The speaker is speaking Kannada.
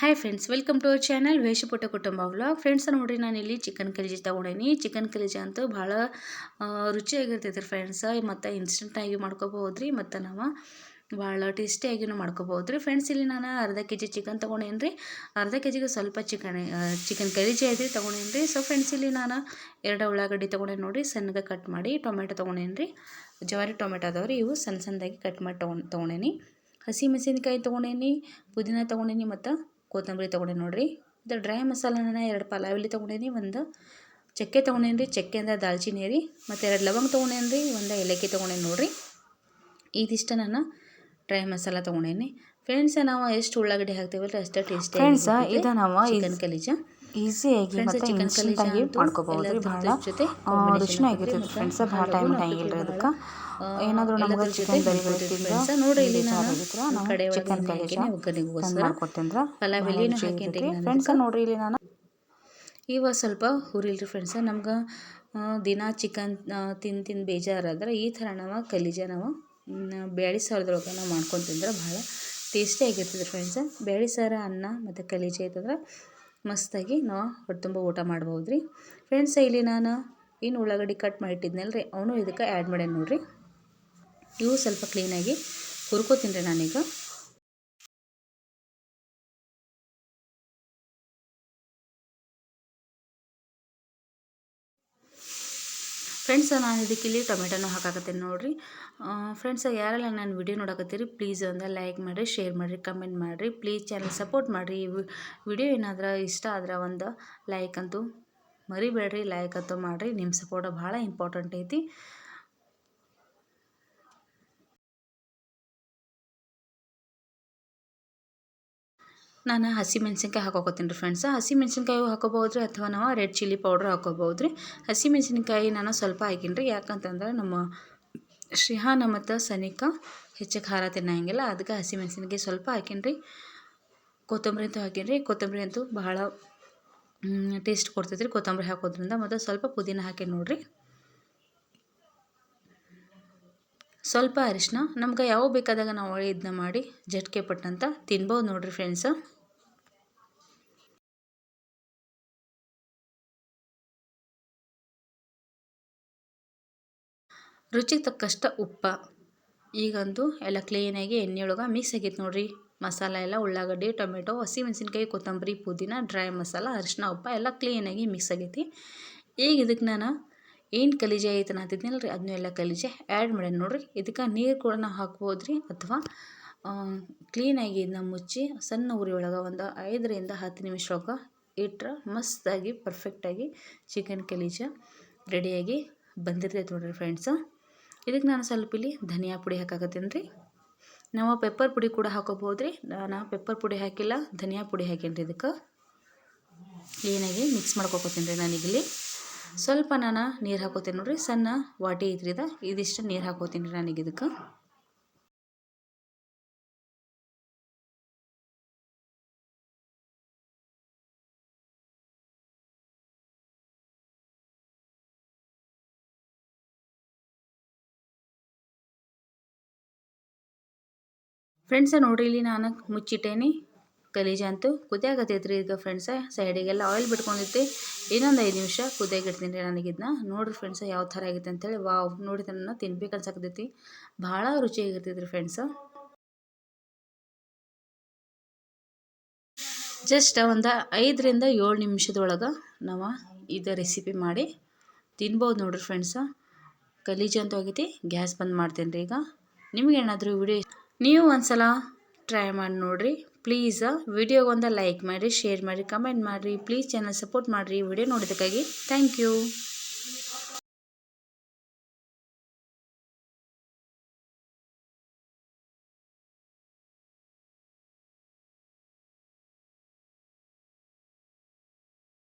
Hi friends welcome to our channel ವೇಷಪುಟ್ಟ ಕುಟುಂಬ ವ್ಲಾಗ್ ಫ್ರೆಂಡ್ಸ್ ನೋಡ್ರಿ, ನಾನು ಇಲ್ಲಿ ಚಿಕನ್ ಕಲೀಜಿ ತೊಗೊಂಡೇನಿ. ಚಿಕನ್ ಕಲಿಜಿ ಅಂತೂ ಭಾಳ ರುಚಿಯಾಗಿರ್ತೈತೆ ಫ್ರೆಂಡ್ಸ್ ಮತ್ತು ಇನ್ಸ್ಟೆಂಟಾಗಿ ಮಾಡ್ಕೋಬೋದು ರೀ ಮತ್ತು ನಾವು ಭಾಳ ಟೇಸ್ಟಿಯಾಗಿನೂ ಮಾಡ್ಕೋಬೋದು ರೀ ಫ್ರೆಂಡ್ಸ್ ಇಲ್ಲಿ ನಾನು ಅರ್ಧ ಕೆ ಜಿ ಚಿಕನ್ ತೊಗೊಂಡೇನು ರೀ ಅರ್ಧ ಕೆ ಜಿಗೆ ಸ್ವಲ್ಪ ಚಿಕನ್ ಚಿಕನ್ ಕಲಿಜಿ ಐತಿ ತೊಗೊಂಡೇನು ರೀ ಸೊ ಫ್ರೆಂಡ್ಸ್ ಇಲ್ಲಿ ನಾನು ಎರಡು ಉಳ್ಳಾಗಡ್ಡಿ ತೊಗೊಂಡೇನು ನೋಡಿರಿ, ಸಣ್ಣಗೆ ಕಟ್ ಮಾಡಿ ಟೊಮೆಟೊ ತೊಗೊಂಡೇನು ರೀ ಜವಾರಿ ಟೊಮೆಟೊ ಅದಾವೆ ರೀ ಇವು ಸಣ್ಣ ಸಣ್ಣದಾಗಿ ಕಟ್ ಮಾಡಿ ತೊಗೊಂಡು, ತೊಗೊಂಡೇನಿ. ಹಸಿ ಮೆಣಸಿನ್ಕಾಯಿ ತೊಗೊಂಡೇನಿ, ಪುದೀನ ತೊಗೊಂಡೇನಿ ಮತ್ತು ಕೊತ್ತಂಬರಿ ತೊಗೊಂಡೆ ನೋಡಿರಿ. ಇದು ಡ್ರೈ ಮಸಾಲನ ಎರಡು ಪಲಾವ್ ಎಲೆ ತೊಗೊಂಡೇನಿ ಒಂದು ಚಕ್ಕೆ ತೊಗೊಂಡೇನಿ ರೀ ಚಕ್ಕೆ ಅಂದ್ರೆ ದಾಲ್ಚಿನ್ನಿ ರೀ ಮತ್ತು ಎರಡು ಲವಂಗ ತೊಗೊಂಡೇನಿ ರೀ ಒಂದು ಏಲಕ್ಕಿ ತೊಗೊಂಡೇನಿ ನೋಡಿರಿ. ಇದಿಷ್ಟು ನಾನು ಡ್ರೈ ಮಸಾಲ ತೊಗೊಂಡೇನಿ. ಫ್ರೆಂಡ್ಸ್ ನಾವು ಎಷ್ಟು ಉಳ್ಳಾಗಡ್ಡಿ ಹಾಕ್ತೀವಲ್ಲ ಅಷ್ಟೇ ಟೇಸ್ಟಿ ಫ್ರೆಂಡ್ಸ್ ಇದು ನಾವು ಚಿಕನ್ ಕಲೀಜ. ಈಸಿಯಾಗಿ ಆಗಿ ಮತ್ತು ಇನ್ಸ್ಟೆಂಟಾಗಿ ಮಾಡ್ಕೋಬಹುದು ರೀ ಎಲ್ಲದ್ರ ಭಾಳ ಆಗಿರ್ತೈತೆ ಫ್ರೆಂಡ್ಸ್ ಭಾಳ ಟೈಮ್ ಇಲ್ಲ ಹಂಗಿಲ್ಲ ರೀ ಭಾಳ, ಅದಕ್ಕೆ ಏನಾದರೂ ನಮ್ಗೆ ಚಿಕನ್ ಕರಿ ಬೇಕಿದ್ರೆ. ನೋಡ್ರಿ ಇಲ್ಲಿ ಆಗಿದ್ರೆ ನಾವು ಚಿಕನ್ ಕರಿ ಮಾಡ್ಕೊಡ್ತೀನಿ ಪಲಾವ್ ಎಲೆನೂ ರುಚಿ ಹಾಕೀನಿ ರೀ ಫ್ರೆಂಡ್ಸ್ ನೋಡ್ರಿ ಇಲ್ಲಿ ನಾನು. ಇವಾಗ ಸ್ವಲ್ಪ ಹುರಿಲ್ರಿ ಫ್ರೆಂಡ್ಸ ನಮ್ಗೆ ದಿನ ಚಿಕನ್ ತಿಂದು ತಿಂದು ಬೇಜಾರಾದ್ರೆ ಈ ಥರ ನಾವು ಕಲಿಜ ನಾವು ಬ್ಯಾಳಿ ಸಾರದೊಳಗೆ ನಾವು ಮಾಡ್ಕೊಂಡು ತಿಂದ್ರೆ ಭಾಳ ಟೇಸ್ಟಿ ಆಗಿರ್ತದೆ ಫ್ರೆಂಡ್ಸ ಬೇಳೆ ಸಾರ ಅನ್ನ ಮತ್ತು ಕಲಿಜ ಐತಂದ್ರೆ ಮಸ್ತಾಗಿ ನಾವು ಹೊಟ್ಟೆ ತುಂಬ ಊಟ ಮಾಡ್ಬೋದು ರೀ ಫ್ರೆಂಡ್ಸ್ ಇಲ್ಲಿ ನಾನು ಏನು ಉಳ್ಳಾಗಡ್ಡಿ ಕಟ್ ಮಾಡಿಟ್ಟಿದ್ನಲ್ಲ ರೀ ಅವನು ಇದಕ್ಕೆ ಆ್ಯಡ್ ಮಾಡ್ಯಾನ ನೋಡಿರಿ. ಇವು ಸ್ವಲ್ಪ ಕ್ಲೀನಾಗಿ ಹುರ್ಕೋತೀನಿ ರೀ ನಾನೀಗ. ಫ್ರೆಂಡ್ಸ್, ನಾನು ಇದಕ್ಕೆ ಇಲ್ಲಿ ಟೊಮೆಟೊನ ಹಾಕಾಕತ್ತೀನಿ ನೋಡಿರಿ. ಫ್ರೆಂಡ್ಸ, ಯಾರೆಲ್ಲ ನಾನು ವಿಡಿಯೋ ನೋಡಕತ್ತೀರಿ ಪ್ಲೀಸ್ ಒಂದು ಲೈಕ್ ಮಾಡಿರಿ ಶೇರ್ ಮಾಡಿರಿ ಕಮೆಂಟ್ ಮಾಡಿರಿ. ಪ್ಲೀಸ್ ಚಾನಲ್ ಸಪೋರ್ಟ್ ಮಾಡಿರಿ. ವಿಡಿಯೋ ಏನಾದ್ರೆ ಇಷ್ಟ ಆದ್ರೆ ಒಂದು ಲೈಕ್ ಅಂತೂ ಮರಿಬೇಡ್ರಿ ಲೈಕ್ ಅಂತೂ ಮಾಡಿರಿ. ನಿಮ್ಮ ಸಪೋರ್ಟ್ ಭಾಳ ಇಂಪಾರ್ಟೆಂಟ್ ಐತಿ. ನಾನು ಹಸಿ ಮೆಣಸಿನ್ಕಾಯಿ ಹಾಕೋಕೋತೀನಿ ರೀ ಫ್ರೆಂಡ್ಸ್ ಹಸಿ ಮೆಣಸಿನ್ಕಾಯಿ ಹಾಕೋಬೋದು ರೀ ಅಥವಾ ನಾವು ರೆಡ್ ಚಿಲ್ಲಿ ಪೌಡ್ರ್ ಹಾಕೋಬೋದು ರೀ ಹಸಿ ಮೆಣಸಿನ್ಕಾಯಿ ನಾನು ಸ್ವಲ್ಪ ಹಾಕಿನಿ ರೀ. ಯಾಕಂತಂದ್ರೆ ನಮ್ಮ ಶ್ರೀಹಾನ ಮತ್ತು ಸನಿಕ ಹೆಚ್ಚು ಖಾರ ತಿನ್ನಂಗಿಲ್ಲ. ಅದಕ್ಕೆ ಹಸಿ ಮೆಣಸಿನ್ಕಾಯಿ ಸ್ವಲ್ಪ ಹಾಕೀನಿ ರೀ. ಕೊತ್ತಂಬರಿ ಅಂತೂ ಹಾಕೀನಿ ರೀ. ಕೊತ್ತಂಬರಿ ಅಂತೂ ಬಹಳ ಟೇಸ್ಟ್ ಕೊಡ್ತೈತೆ ರೀ ಕೊತ್ತಂಬರಿ ಹಾಕೋದ್ರಿಂದ. ಮತ್ತು ಸ್ವಲ್ಪ ಪುದೀನ ಹಾಕಿ ನೋಡಿರಿ. ಸ್ವಲ್ಪ ಅರಿಶಿನ ನಮ್ಗೆ ಯಾವ ಬೇಕಾದಾಗ ನಾವು ಇದನ್ನ ಮಾಡಿ, ಜಟ್ಕೆ ಪಟ್ಟಂತ ತಿನ್ಬೋದು ನೋಡಿರಿ ಫ್ರೆಂಡ್ಸ ರುಚಿಗೆ ತಕ್ಕಷ್ಟು ಉಪ್ಪ. ಈಗಂತೂ ಎಲ್ಲ ಕ್ಲೀನಾಗಿ ಎಣ್ಣೆಯೊಳಗೆ ಮಿಕ್ಸ್ ಆಗೈತೆ ನೋಡಿರಿ. ಮಸಾಲೆ ಎಲ್ಲ, ಉಳ್ಳಾಗಡ್ಡಿ, ಟೊಮೆಟೊ, ಹಸಿಮೆಣಸಿನ್ಕಾಯಿ, ಕೊತ್ತಂಬರಿ, ಪುದೀನ ಡ್ರೈ ಮಸಾಲ ಅರಿಶಿನ ಉಪ್ಪ ಎಲ್ಲ ಕ್ಲೀನಾಗಿ ಮಿಕ್ಸ್ ಆಗೈತಿ. ಈಗ ಇದಕ್ಕೆ ನಾನು ಏನು ಕಲಿಜೆ ಐತೆ ಅಂತಿದ್ನಲ್ಲ ರೀ ಅದನ್ನೂ ಎಲ್ಲ ಕಲಿಜೆ ಆ್ಯಡ್ ಮಾಡ್ಯಾನ ನೋಡಿರಿ. ಇದಕ್ಕೆ ನೀರು ಕೂಡ ನಾವು ಹಾಕ್ಬೋದು ರೀ ಅಥವಾ ಕ್ಲೀನಾಗಿ ಇದನ್ನ ಮುಚ್ಚಿ ಸಣ್ಣ ಉರಿ ಒಳಗೆ ಒಂದು ಐದರಿಂದ ಹತ್ತು ನಿಮಿಷ ಒಳಗೆ ಇಟ್ಟರೆ ಮಸ್ತಾಗಿ ಪರ್ಫೆಕ್ಟಾಗಿ ಚಿಕನ್ ಕಲೀಜ ರೆಡಿಯಾಗಿ ಬಂದಿರ್ತೈತೆ ನೋಡಿರಿ ಫ್ರೆಂಡ್ಸ ಇದಕ್ಕೆ ನಾನು ಸ್ವಲ್ಪ ಇಲ್ಲಿ ಧನಿಯಾ ಪುಡಿ ಹಾಕಾಕತ್ತೀನಿ ರೀ. ನಾವು ಪೆಪ್ಪರ್ ಪುಡಿ ಕೂಡ ಹಾಕೋಬೋದು ರೀ ನಾನು ಪೆಪ್ಪರ್ ಪುಡಿ ಹಾಕಿಲ್ಲ, ಧನಿಯಾ ಪುಡಿ ಹಾಕೀನಿ ರೀ ಇದಕ್ಕೆ. ಕ್ಲೀನಾಗಿ ಮಿಕ್ಸ್ ಮಾಡ್ಕೊತೀನಿ ರೀ ನಾನೀಗಿಲ್ಲಿ ಸ್ವಲ್ಪ ನಾನು ನೀರು ಹಾಕೋತೀನಿ ನೋಡಿರಿ, ಸಣ್ಣ ವಾಟಿ ಐತ್ರಿ ಇದು. ಇದಿಷ್ಟು ನೀರು ಹಾಕೋತೀನಿ ರೀ ನನಗೆ ಇದಕ್ಕೆ. ಫ್ರೆಂಡ್ಸ ನೋಡ್ರಿ ಇಲ್ಲಿ ನಾನು ಮುಚ್ಚಿಟ್ಟೇನಿ. ಕಲೀಜ ಅಂತೂ ಕುದಿಯಾಗತ್ತೈತ್ರಿ ಈಗ ಫ್ರೆಂಡ್ಸ ಸೈಡಿಗೆಲ್ಲ ಆಯಿಲ್ ಬಿಟ್ಕೊಂಡೈತಿ ಇನ್ನೊಂದು ಐದು ನಿಮಿಷ ಕುದಿಯಾಗಿಡ್ತೀನಿ ರೀ ನನಗಿದನ್ನ ನೋಡಿರಿ ಫ್ರೆಂಡ್ಸ ಯಾವ ಥರ ಆಗೈತೆ ಅಂತೇಳಿ. ವಾವ್, ನೋಡಿ ನನ್ನ ತಿನ್ಬೇಕು ಅನ್ಸಕತ್ತೈತಿ. ಭಾಳ ರುಚಿಯಾಗಿರ್ತೈತ್ರಿ ಫ್ರೆಂಡ್ಸ ಜಸ್ಟ್ ಒಂದು ಐದರಿಂದ ಏಳು ನಿಮಿಷದೊಳಗೆ ನಾವು ಇದು ರೆಸಿಪಿ ಮಾಡಿ ತಿನ್ಬೋದು ನೋಡ್ರಿ ಫ್ರೆಂಡ್ಸ ಕಲೀಜ್ ಅಂತೂ ಆಗೈತಿ. ಗ್ಯಾಸ್ ಬಂದ್ ಮಾಡ್ತೀನಿ ರೀ ಈಗ ನಿಮಗೇನಾದರೂ ವಿಡಿಯೋ ನೀವು ಒಂದ್ಸಲ ಟ್ರೈ ಮಾಡಿ ನೋಡಿರಿ. ಪ್ಲೀಸ್ ವಿಡಿಯೋಗೊಂದು ಲೈಕ್ ಮಾಡಿ ಶೇರ್ ಮಾಡಿ ಕಮೆಂಟ್ ಮಾಡಿರಿ. ಪ್ಲೀಸ್ ಚಾನಲ್ ಸಪೋರ್ಟ್ ಮಾಡಿರಿ ವಿಡಿಯೋ ನೋಡಿದ್ದಕ್ಕಾಗಿ. Thank you